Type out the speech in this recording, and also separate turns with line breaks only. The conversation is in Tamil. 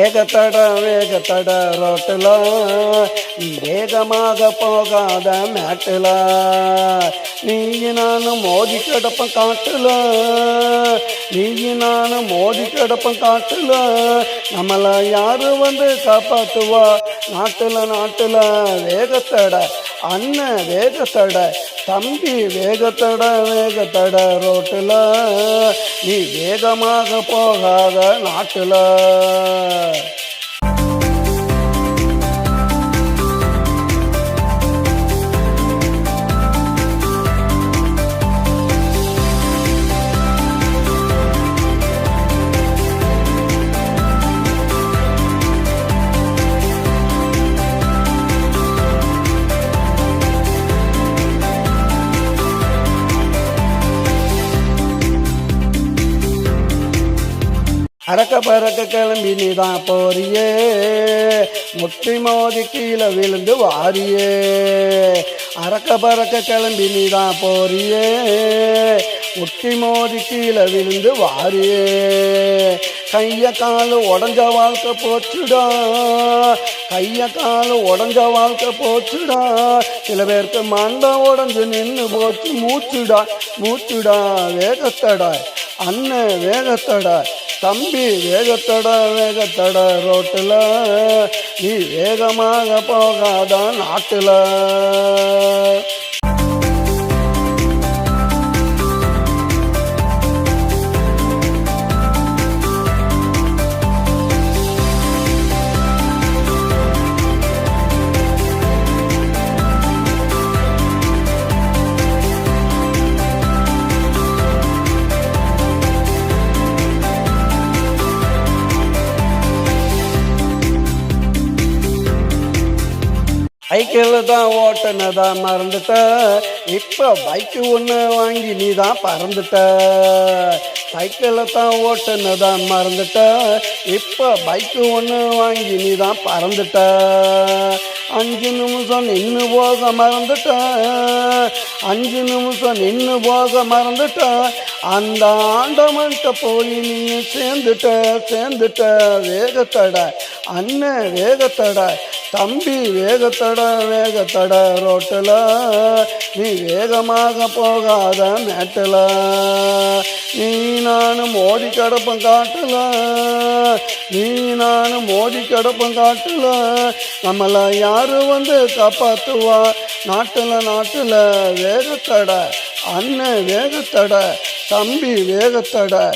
வேகத்தட வேகத்தட ரோட்டில். வேகமாக போகாத மேட்டில். நீ நானும் மோதி கிடப்பேன் காட்டில். நீ நானும் மோதி கிடப்பேன் காட்டில். நம்மளை யாரு வந்து காப்பாத்துவா? நாட்டில் நாட்டுல. வேகத்தட அண்ணன் வேகத்தட. தம்பி வேகத்தட வேகத்தட ரோட்டில். நீ வேகமாக போகாத நாட்டில். அறக்க பறக்க கிளம்பி நீ தான் போறியே. முட்டி மோதி கீழே விழுந்து வாரியே. அறக்க பறக்க கிளம்பி நீ தான் போறியே. முட்டி மோதி கீழே விழுந்து வாரியே. கைய காலு உடஞ்ச வாழ்க்கை போச்சுடா. கைய காலு உடஞ்ச வாழ்க்கை போச்சுடா. சில பேருக்கு மண்டை உடஞ்சு நின்று போச்சு. மூச்சுடா மூச்சுடா வேகத்தடா. அண்ணன் வேகத்தடா. தம்பி வேகத்தட வேகத்தட ரோட்டில். நீ வேகமாக போகாத நாட்டில். சைக்கிள் தான் ஓட்டுனதா மறந்துட்ட. இப்போ பைக்கு ஒன்று வாங்கி நீ தான் பறந்துட்ட. சைக்கிளை தான் ஓட்டுனதா மறந்துட்ட. இப்போ பைக்கு ஒன்று வாங்கி நீ தான் பறந்துட்ட. அஞ்சு நிமிஷம் நின்று போக மறந்துட்ட. அஞ்சு நிமிஷம் நின்று போக மறந்துட்ட. அந்த ஆண்டவன்கிட்ட போய் நீ சேர்ந்துட்ட சேர்ந்துட்ட. வேகத்தட அண்ணன் வேகத்தட. தம்பி வேகத்தட வேகத்தட ரோட்டில். நீ வேகமாக போகாத மேட்டில். நீ நானும் மோடி கிடப்பேன் காட்டில். நீ நானும் மோதி கிடப்பேன் காட்டில். நம்மளை யாரு வந்து காப்பாற்றுவா நாட்டில் நாட்டில். வேகத்தட அண்ணன் வேகத்தட. தம்பி வேகத்தட.